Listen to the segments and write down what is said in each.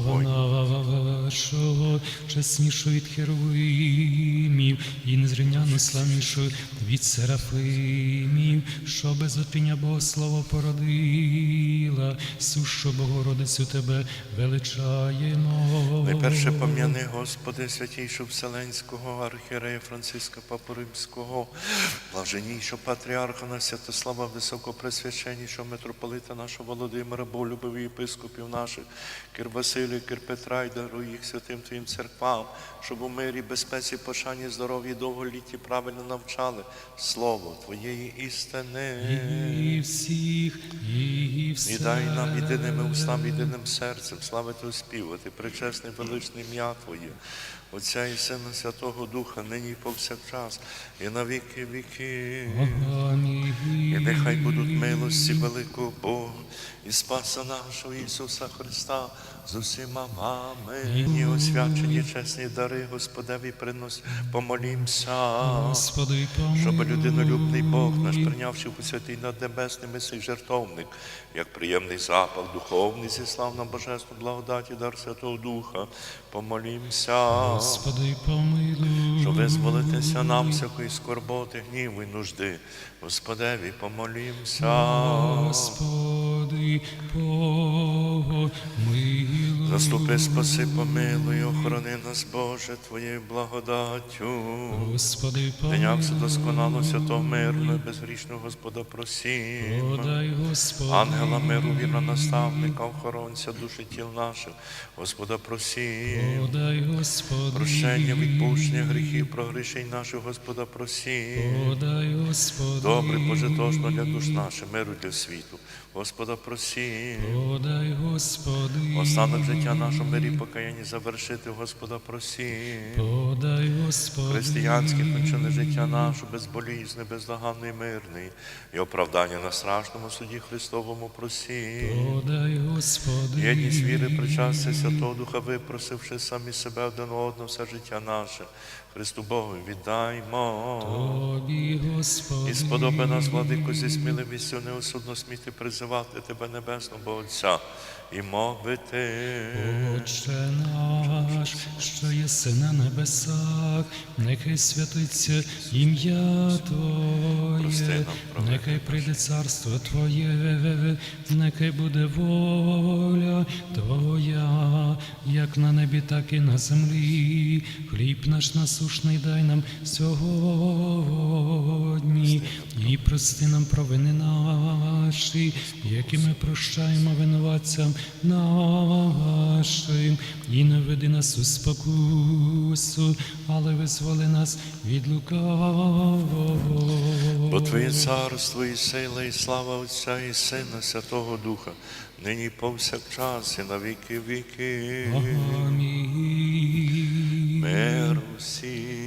Бога нашого, чеснішого від херовимів, і незрівняно славнішого від серафимів, що без отіння Богослова породила, сущо Богородицю тебе величаємо. Найперше пом'яни, Господи, святійшого Вселенського архієрея Франциска Папу Римського, блаженнішого патріарха на Святослава, високопресвященнішого митрополита нашого Володимира, Болюбив єпископів наших, Кир Кир Петра, і даруй їх святим Твоїм церквам, щоб у мирі, безпеці, пошані, здоров'ї, довголітті правильно навчали Слово Твоєї істини. І всіх, і все. І дай нам єдиними устами, єдиним серцем славити оспівати, причесне величне ім'я Твоє, Отця і Сина Святого Духа, нині і повсякчас, і на віки віки. Амінь. І нехай будуть милості великого Бога і Спаса нашого Ісуса Христа з усіма вами. І освячені чесні дари Господеві принос, помолімся. Господи, помилуй. Щоб людинолюбний Бог наш, прийнявши у святий над небесними сих жертовник, як приємний запах духовний, зіслав нам божественну благодаті, дар Святого Духа, помолімся, Господи, помилуй. щоб визволитися нам всякої скорботи, гніву і нужди. Господеві, помолімся. Господи, помилуй. Заступи, спаси, помилуй, охорони нас, Боже, Твоєю благодаттю. Господи, Дня все досконало, святого мирного, і безгрішного Господа просім. Подай, Господи. Ангела миру, вірна наставника, охоронця душі тіл наших, Господа просім. Подай, Господи. Прощення, відпущення гріхів, прогрішень наших, Господа просім. Подай, Господи. Добрий, пожитошно для душ наших, миру для світу, Господа просім. Подай, Господи. Останок життя нашого мирі покаянні завершити, Господа просім. Подай, Господи. Християнське кончене життя наше, безболізне, бездоганне і мирне, і оправдання на страшному суді Христовому просім. Подай, Господи. Єдність віри, причастя Святого Духа, випросивши самі себе один одного все життя наше, Христу Богу віддаймо. Тобі, Господи. І сподоби нас, владико, зі сміливістю неосудно сміти призивати Тебе, Небесного Отця, і мовити. Отче наш, що єси на небесах, нехай святиться ім'я Твоє, нехай прийде царство Твоє, нехай буде воля Твоя, як на небі, так і на землі. Хліб наш насушний дай нам сьогодні, і прости нам провини наші, які ми прощаємо винуватцям нашим, і не веди нас у спокусу, але визволи нас від лукавого. Бо Твоє царство і сила, і слава Отця і Сина, Святого Духа, нині повсякчас, і на віки віки. Амінь. Мир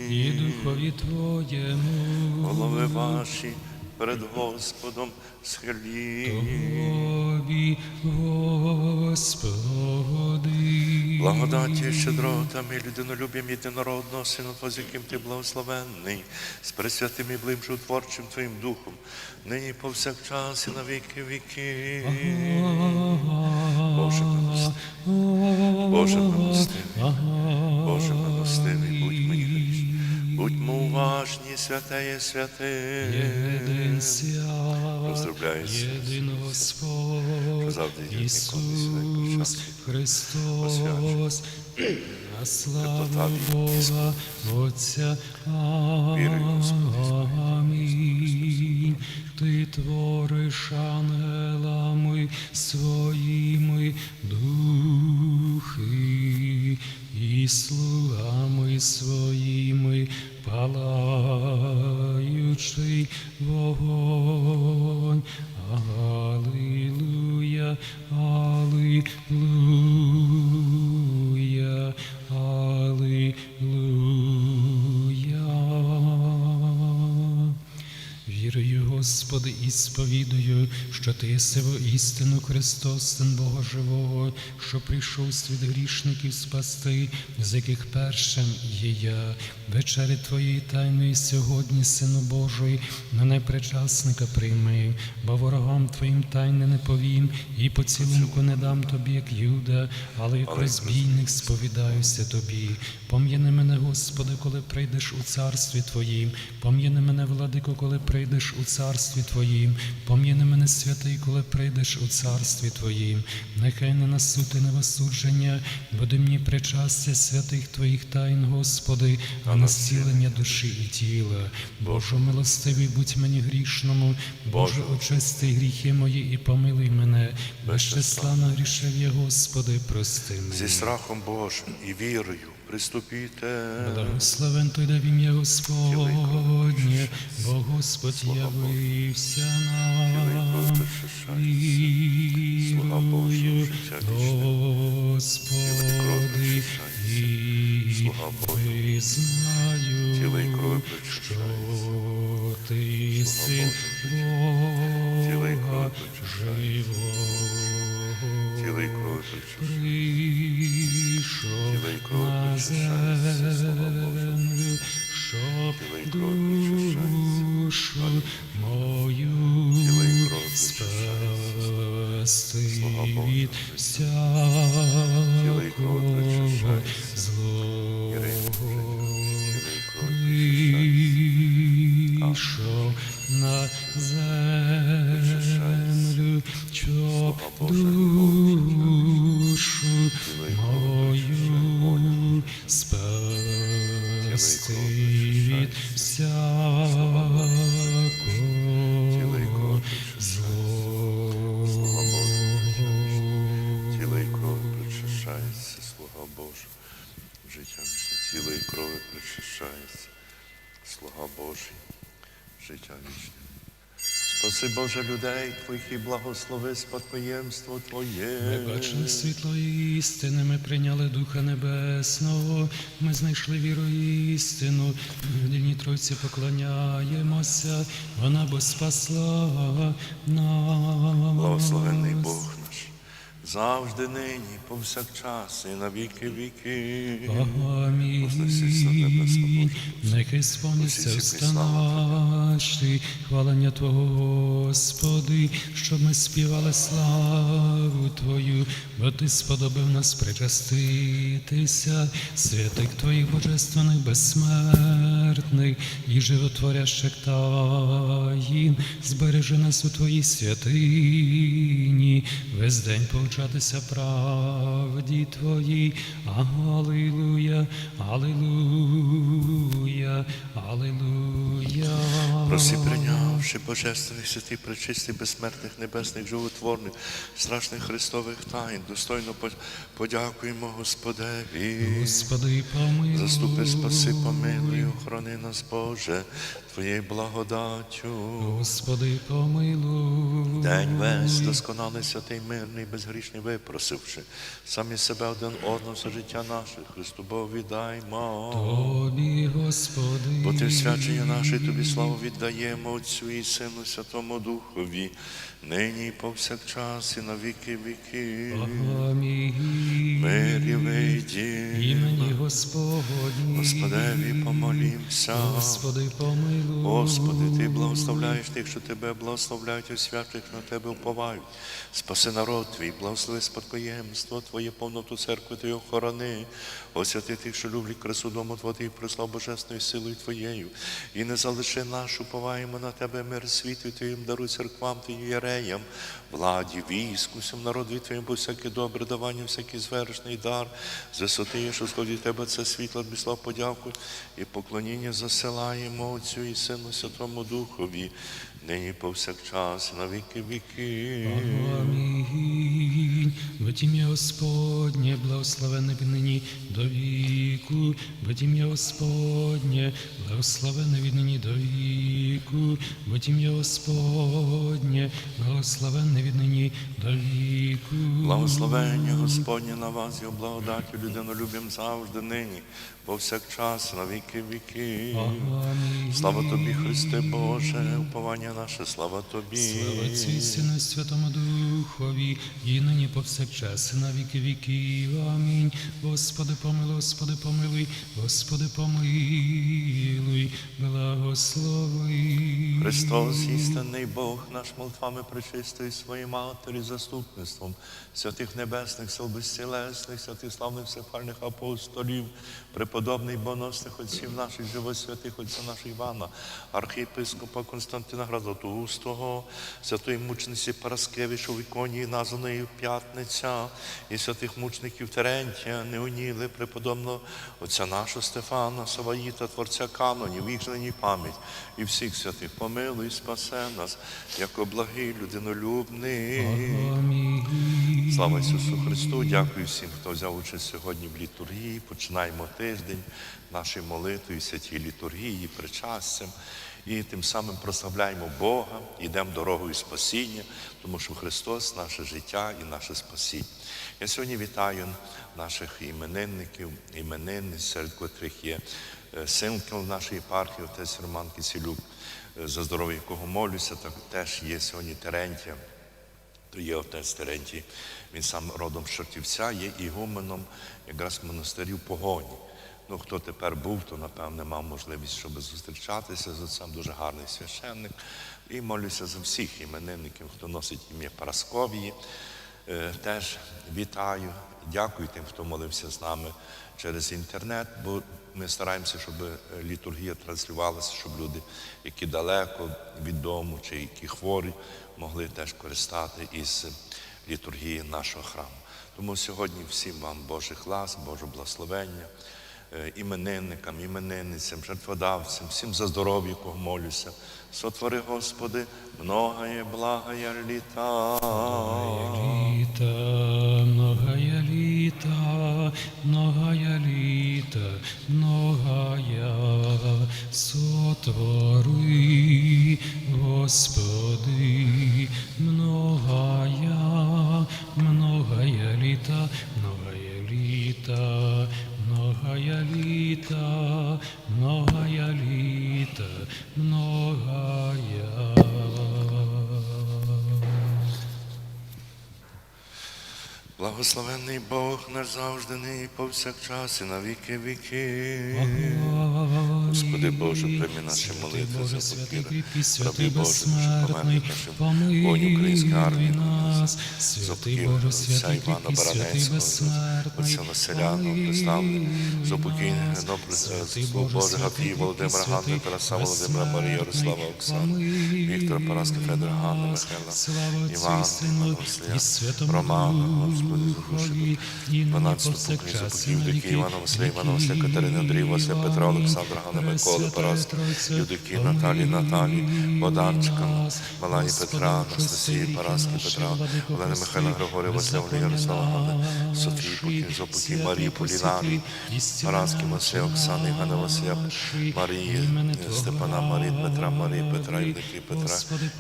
І духові Твоєму. голови ваші перед Господом схилі. Господи. Благодаті, щедротами, людинолюб'ям єдинородного Твого, з яким ти благословенний, з пресвятим і блим животворчим Твоїм Духом, нині повсякчас і на віки віки. Боже милостивий, Боже милостивий, Боже милостивий. Будьмо уважні, святеє святе. Єдин Господь, Ісус Христос, на славу Бога, Отця. Амінь. Ти твориш ангелами своїми духи і слугами своїми палаючий вогонь. Алілуя, алілуя, алілуя. Господи, і сповідую, що Ти єси істину Христос, Син Бога Живого, що прийшов світ грішників спасти, з яких першим є я. Вечері Твоєї тайної сьогодні, Сину Божий, мене причасника прийми, бо ворогам Твоїм тайне не повім, і поцілунку не дам Тобі, як Юда, але як розбійник сповідаюся Тобі. Пом'яни мене, Господи, коли прийдеш у царстві Твоїм, пом'яни мене, владико, коли прийдеш у царстві Твоїм, пом'яни мене, святий, коли прийдеш у царстві Твоїм. Нехай не на суд і не в буде мені причастя святих Твоїх тайн, Господи, а на зцілення душі і тіла. Боже, милостивий, будь мені грішному, Боже, очисти гріхи мої і помилуй мене. Без числа нагрішив я, Господи, прости мене. Зі страхом Божим і вірою приступіте. Благословен той да в ім'я Господнє, бо Господь явився нам. Вірую. Господи, і визнаю, що ти син Бога живого. Тіла і причащається. прийшов Тіла і кров причащається, слава Божа. Тіла і кров причащається. мою Тіла і кров спасти Слава Божа. Тіло і кров причащається. Слуга Божий. Життя вічне. Спаси Боже людей Твоїх і благослови спадкоємство Твоє. Ми бачили світло істини, ми прийняли Духа Небесного, ми знайшли віру і істину, Дільній Тройці поклоняємося, вона бо спасла нас. Благословенний Бог. Завжди нині, повсякчас і на віки віки. Амінь. Нехай сповниться наші, хвалення Твого, Господи, щоб ми співали славу Твою, бо Ти сподобав нас причаститися, святих Твоїх божественних безсмертних і животворящих таїн, збережи нас у Твоїй святині, весь день повчатися правді Твоїй. Алілуя, Алілуя, Алілуя. Проси, прийнявши божественних святих, пречистих, безсмертних, небесних, животворних, страшних Христових тайн, достойно подякуємо Господеві. Господи, помилуй. Заступи, спаси, помилуй, охорони нас, Боже, Твоєю благодаттю. Господи, помилуй. День весь досконалий, святий, мирний, безгрішний, випросивши самі себе один одного за життя наше, Христу Богу віддаймо. Тобі, Господи. Бо ти свячення наше, тобі славу віддаємо Отцю і Сину Святому Духові, нині і повсякчас і на віки віки. Амінь. Мирі вийді, Імені Господні. Господеві помолімся. Господи, помилуй. Господи, Ти благословляєш тих, що Тебе благословляють, і святих на Тебе уповають. Спаси народ Твій, благослови спадкоємство Твоє, повноту церкви Ти охорони. Освяти тих, що люблять красу дому Твого, і прослав Божественною силою Твоєю. І не залиши нас, уповаємо на Тебе мир світу, Твоїм даруй церквам Ти єреям, владі, війську, всім народу Твоїм, бо всяке добре давання, всякий звершний дар. З що сходить Тебе це світло, тобі подяку і поклоніння засилаємо Отцю і Сину Святому Духові, нині повсякчас, на віки віки. Амінь. Во тім'я Господнє, благословене від нині до віку. Во тім'я Господнє, благословене від нині до віку. Во тім'я Господнє, благословене від нині до віку. Благословення Господнє на вас, його благодаттю, людину любим завжди нині, повсякчас, на віки віки. Слава тобі, Христе Боже, уповання наше, слава Тобі. Слава Сину Святому Духові, і нині повсякчас, і на віки віків. Амінь. Господи, помилуй, Господи, помилуй, Господи, помилуй, благослови. Христос, істинний Бог, наш молитвами причистої своєї Матері, заступництвом святих небесних, сил безцілесних, святих славних всефальних апостолів, преподобний боносних отців наших живосвятих, отця нашого Івана, архієпископа Константина Градотустого, святої мучениці Параскевичу в іконі, названої П'ятниця, і святих мучників Терентія, Неоніли, преподобного отця нашого Стефана, Саваїта, Творця канонів, їх нині пам'ять, і всіх святих помилуй, спасе нас, як благий людинолюбний. Амінь. Слава Ісусу Христу! Дякую всім, хто взяв участь сьогодні в літургії. Починаємо тиждень нашої молитви, святій літургії, причастям. І тим самим прославляємо Бога, йдемо дорогою спасіння, тому що Христос наше життя і наше спасіння. Я сьогодні вітаю наших іменинників, іменинниць, серед котрих є е, синків нашої єпархії, отець Роман Кисілюк, е, за здоров'я якого молюся, так теж є сьогодні Терентія. То є отець Терентій, він сам родом з Чортівця, є ігуменом якраз монастирів погоні. Ну, хто тепер був, то напевне мав можливість, щоб зустрічатися з отцем, дуже гарний священник. І молюся за всіх іменинників, хто носить ім'я Парасковії. Е, Теж вітаю, дякую тим, хто молився з нами через інтернет, бо ми стараємося, щоб е, літургія транслювалася, щоб люди, які далеко від дому чи які хворі, могли теж користати із літургії нашого храму. Тому сьогодні всім вам Божих лас, Божого благословення, іменинникам, іменинницям, жертводавцям, всім за здоров'я, кого молюся. Сотвори, Господи, многое благая літа. Многая літа, многая літа, многая сотвори, Господи, многая, многая літа, многая літа, многая літа, многая літа, многая. Благословенний Бог наш завжди нині повсякчас і на віки віки. Господи Боже, прийми наші молитви Боже, за покір. Рабі Божий, що безсмертний, померлих нашим української армії, нас, святий Боже, святий Івана Баранецького, отця Василяного, представлених, за покійних нас, Генопри- святий слуг Боже, кріпкий, Володимира Ганни, Тараса Володимира, Марії, Ярослава, Оксани, Віктора Параска, Федора Ганни, нас, Михайла, Івана, Романа, Господи, і нині 12 покій, за повсякчас, і покій, на Юдики, віки Івана Василя, Івана Василя, віків. Катерини, Андрія, Василя, Петра, Олександра, Ганна, Миколи, Тройця, Юдики, Наталі, Наталі, Бодарчика, нас, Малані Петра, Анастасії, Параски, Петра, Олени Михайла, Григорія, Василя, Олега, Ярослава, Ганни, Софії, Покій, Зопокій, Марії, Полінарії, Параски, Масея, Оксани, Ганна, Василя, Марії, Степана, Марії, Петра, Марії, Петра, Юдики, Петра,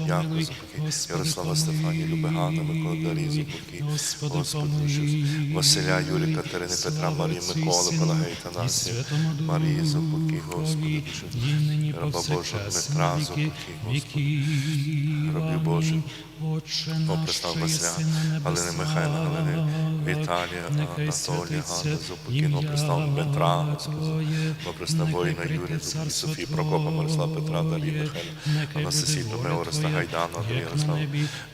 Яку, Зопокій, Ярослава, Стефанії, Люби, Ганна, Микола, Дарії, Зопокій, Господи, Ісус, Василя, Юрія, Катерини, Петра, Марії, Миколи, Пелагеї, Танасія, Марії, Зопокій, Господи, раба Божа, Дмитра, Зопокій, Господи, Рабі Божий, Представ Василя, Галини Михайла, Галини Віталія, Анатолія, Ганни, Зопокій, О, представ Дмитра, Господи, воїна Юрія, Софії, Прокопа, Мирослава, Петра, Дарії, Михайла, Анастасії, Томео, Ореста Гайдану, Андрія, Ярослава,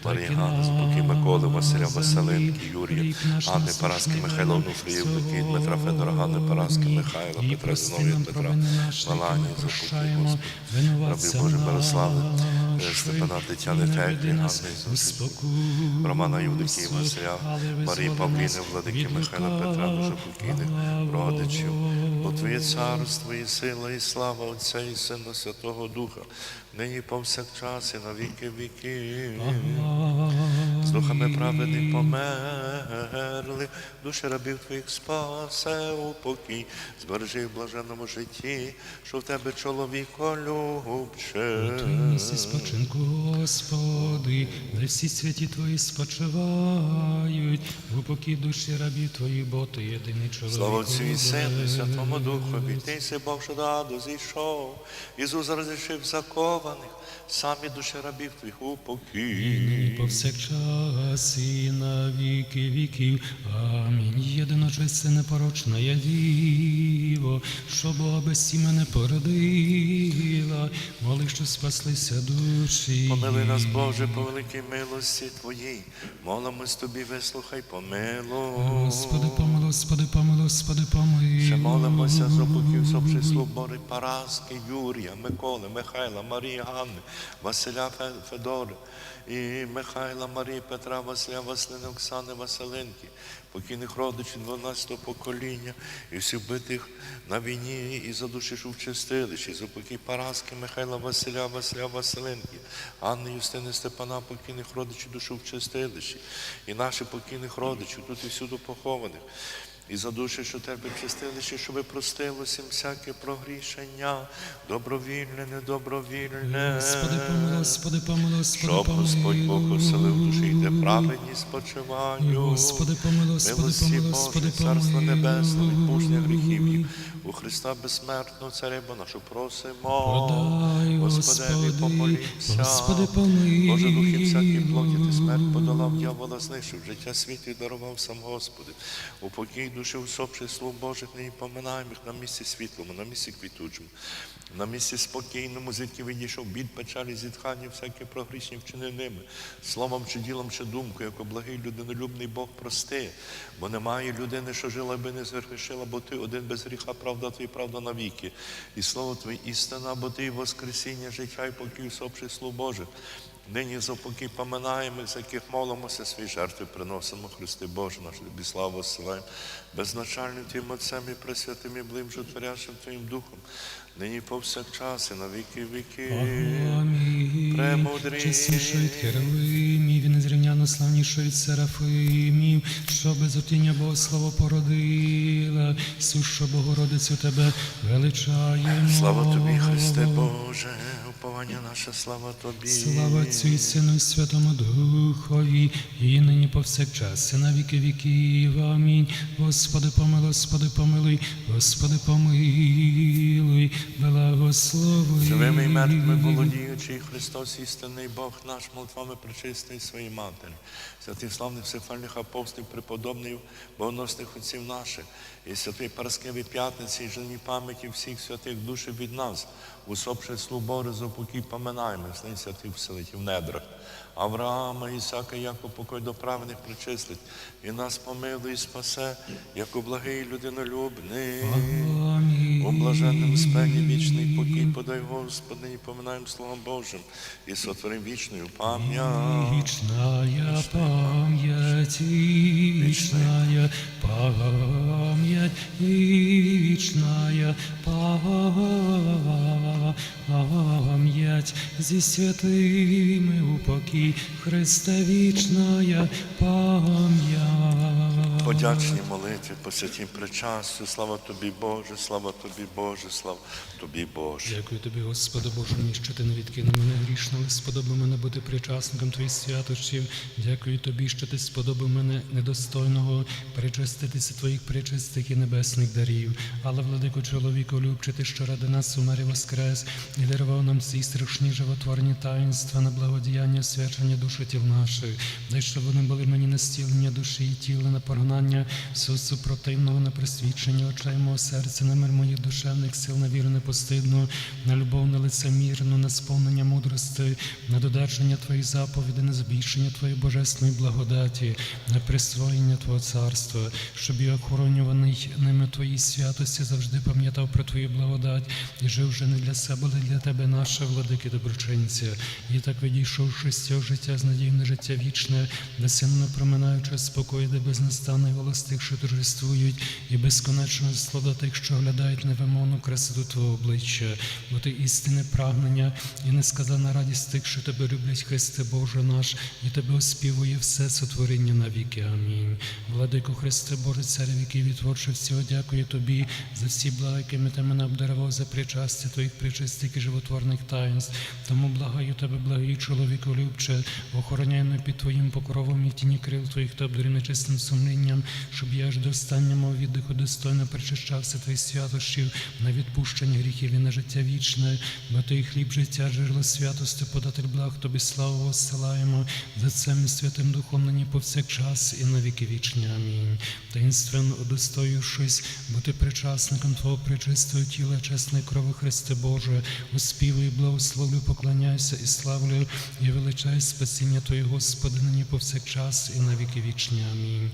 Марії, Ганни, Зопокій, Миколи, Василя, Василинки, Юрія, Анни, Параски, Михайла, Онуфріїв, Докій, Дмитра, Федора, Ганни, Параски, Михайла, Петра, Зиновія, Петра, Малані, Зопокій, Господи, Рабі Божий, Мирослави, Степана, Тетяни, Теклі, Ганни, Зопокій, Романа Юдиків, Василя, Марії Павліни, Владики Михайла Петра, дуже покійних родичів. Бо Твоє царство і сила, і слава Отця і Сина Святого Духа, нині повсякчас і на віки віки. З духами праведним померли, душі рабів Твоїх спасе у покій, збережи в блаженному житті, що в Тебе чоловіко любче. Місці спочинку, Господи, де всі святі Твої спочивають, в упокій душі рабів Твої, бо Ти єдиний чоловік. Слава Отцю і Сину. Святому си Бог, що до аду зійшов. Ісус розрішив закон похованих, самі душі рабів твоїх І упокій. повсякчас і на віки віків. Амінь. Єдиночисте непорочна я діво, що Бога без сім'я породила, моли, що спаслися душі. Помили нас, Боже, по великій милості Твоїй. Молимось Тобі, вислухай, помилуй. Господи, помилуй, Господи, помилуй, Господи, помилуй. Ще молимося за упоків сопших Слобори, Параски, Юрія, Миколи, Михайла, Марії Ганни, Василя Фе- Федори, і Михайла, Марії, Петра, Василя, Василини, Оксани, Василинки, покійних родичів 12-го покоління і всіх битих на війні і за душі, в чистилищі, за покій Параски, Михайла, Василя, Василя, Василинки, Анни, Юстини, Степана, покійних родичів душу в чистилищі, і наших покійних родичів, тут і всюди похованих. І за душі, що тебе чистилище, щоб простилося їм всяке прогрішення, добровільне, недобровільне. Господи, помилуй, Господи, помилуй, Господи, Щоб Господь Бог оселив душі, йде праведні спочиванню. Господи, помилуй, Господи, помилуй, Господи, помилуй. Царство Небесне, відпущення гріхів. У Христа безсмертного Царя нашу просимо. Подай, Господеві Господи, помолімся. Господи, помилуй. Боже, духи всякі плоті, ти смерть подолав, дьявола знищив, життя світу і дарував сам Господи. У покій душі усопших слуг Божих, не поминаємо їх на місці світлому, на місці квітучому, на місці спокійному, звідки відійшов? Бід, печалі, зітхання, всяке прогрішні вчини словом чи ділом, чи думкою, як благий людинолюбний Бог прости, бо немає людини, що жила би не згрішила, бо ти один без гріха, правда твій, правда навіки. І слово Твоє істина, бо ти воскресіння, життя і покій усопших слуг Божих. Нині за поминаємо, з яких молимося, свої жертви приносимо, Христи Боже, наш тобі славу осилаємо, безначальним Твоїм Отцем і Пресвятим і блим, творящим Твоїм Духом, нині повсякчас і на віки віки. Чесніше від херовимів і незрівняно славніше від серафимів, що без отіння Богослава породила, сущо Богородицю тебе величаємо. Слава Тобі, Христе Боже, уповання наше, слава Тобі. Слава Отцю і Сину і Святому Духові, і нині повсякчас, і на віки віків. Амінь. Господи, помилуй, Господи, помилуй, Господи, помилуй, благослови. Живими і мертвими володіючий Христос, істинний Бог наш, молитвами причистий своїй матері, святих славних всефальних апостолів, преподобних, богоносних отців наших, і святої Параскеві п'ятниці, і жені пам'яті всіх святих душі від нас, Божий, за покій поминаємо, сни святих вселить в недрах. Авраама, Ісака, Яков, покой до праведних причислить, і нас помилуй і спасе, як у благий людинолюбний. У блаженному спені вічний покій подай, Господи, і поминаємо Словом Божим, і сотворим вічною пам'ять. Вечная память, вечная память, вечная память, зі святими упокій, Христа вічная пам'ять. Подячні молитви по святім причастю. Слава тобі, Боже, слава тобі, Боже, слава тобі, Боже. Дякую тобі, Господи Боже мій, що ти не відкинув мене грішно, але сподобав мене бути причасником твоїх святощів. Дякую тобі, що ти сподобав мене недостойного причаститися твоїх причастих і небесних дарів. Але, владико чоловіку, любчити, що ради нас умер воскрес, і дарував нам ці страшні животворні таїнства на благодіяння, свячення душі тіл наших, дай щоб вони були мені на стілення душі і тіла, на прогнання всього супротивного, на присвідчення очей мого серця, на мир моїх душевних сил, на віру непостидну, на любов на лицемірну, на сповнення мудрости, на додержання Твоїх заповідей, на збільшення Твоєї божественної благодаті, на присвоєння Твого царства, щоб я охоронюваний ними Твої святості завжди пам'ятав про Твою благодать і жив вже не для себе, але для Тебе, наша владики доброчинця. І так відійшовши з цього життя з надією на життя вічне, сильно проминаючи спокій, де безнастанний голос тих, що торжествують, і безконечно слова тих, що оглядають невимовну красоту Твого обличчя, бо ти істинне прагнення і несказана радість тих, що тебе люблять, Христе Боже наш, і тебе оспівує все сотворіння навіки. Амінь. Владико Христе Боже, царю віків і творче дякую тобі за всі блага, якими ти мене обдарував за причастя твоїх причистих і животворних таїнств. Тому благаю тебе, благий чоловіку любче, охороняй мене під твоїм покровом і тіні крил твоїх та обдарі нечистим сумлінням, милостивим, щоб я аж до останнього віддиху достойно причащався твоїх святощів на відпущення гріхів і на життя вічне, бо той хліб життя, джерело святости, податель благ, тобі славу осилаємо за цим і святим Духом нині повсякчас і на віки вічні. Амінь. Таїнственно удостоюшись бути причасником Твого пречистого тіла, чесної крови Христе Боже, успівую, благословлю, поклоняюся і славлю, і величаю спасіння Твоє, Господи, нині повсякчас і на віки вічні. Амінь.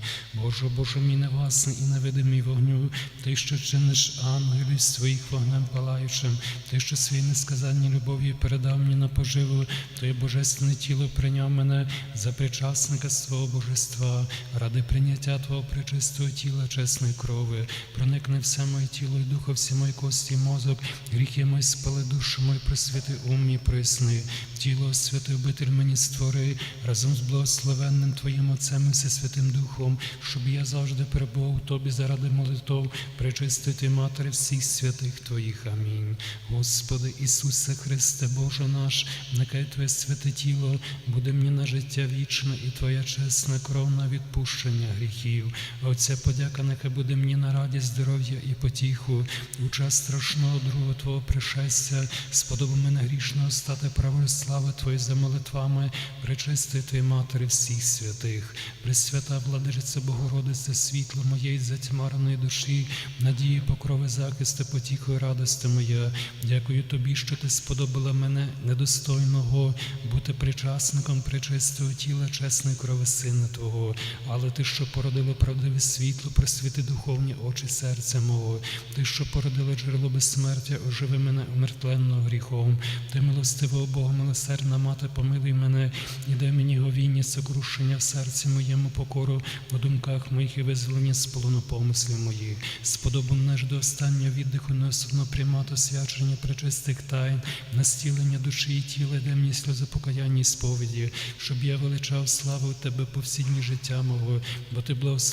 Боже, Боже мій невласний і невидимий вогню, Ти, що чиниш ангелів своїх вогнем палаючим, Ти, що свої несказанні любові передав мені на поживу, Твоє божественне тіло прийняв мене за причасника свого божества, ради прийняття Твого пречистого тіла, чесної крови, проникне все моє тіло і духо, всі мої кості, мозок, гріхи мої спали душу мою, просвіти ум мій присни, тіло святий обитель мені створи, разом з благословенним Твоїм Отцем і Всесвятим Духом, щоб я завжди перебував Тобі заради молитов, причистити Матері всіх святих Твоїх. Амінь. Господи Ісусе Христе, Боже наш, нехай Твоє святе тіло буде мені на життя вічне і Твоя чесна кров на відпущення гріхів. Оця подяка нехай буде мені на радість, здоров'я і потіху. У час страшного другого Твого пришестя сподоби мене грішного стати правою слави Твої за молитвами, причистити Матері всіх святих. Пресвята владичиця Богородице, світло моєї затьмареної душі, надії, покрови, захисти, потіху і радости моя. Дякую тобі, що ти сподобала мене недостойного бути причасником причистого тіла, чесної крови Сина Твого. Але ти, що породила правдиве світло, просвіти духовні очі серця мого. Ти, що породила джерело безсмертя, оживи мене умертвенного гріхом. Ти милостивого Бога, милосердна мати, помилуй мене і дай мені говіння, сокрушення в серці моєму покору, у думках моїх і визволені з полону помислів моїх. Сподобу наш до останнього віддиху неособно приймати свячення причистих тайн, настілення душі і тіла, демні сльози покаяння і сповіді, щоб я величав славу Тебе по життя мого, бо ти благословив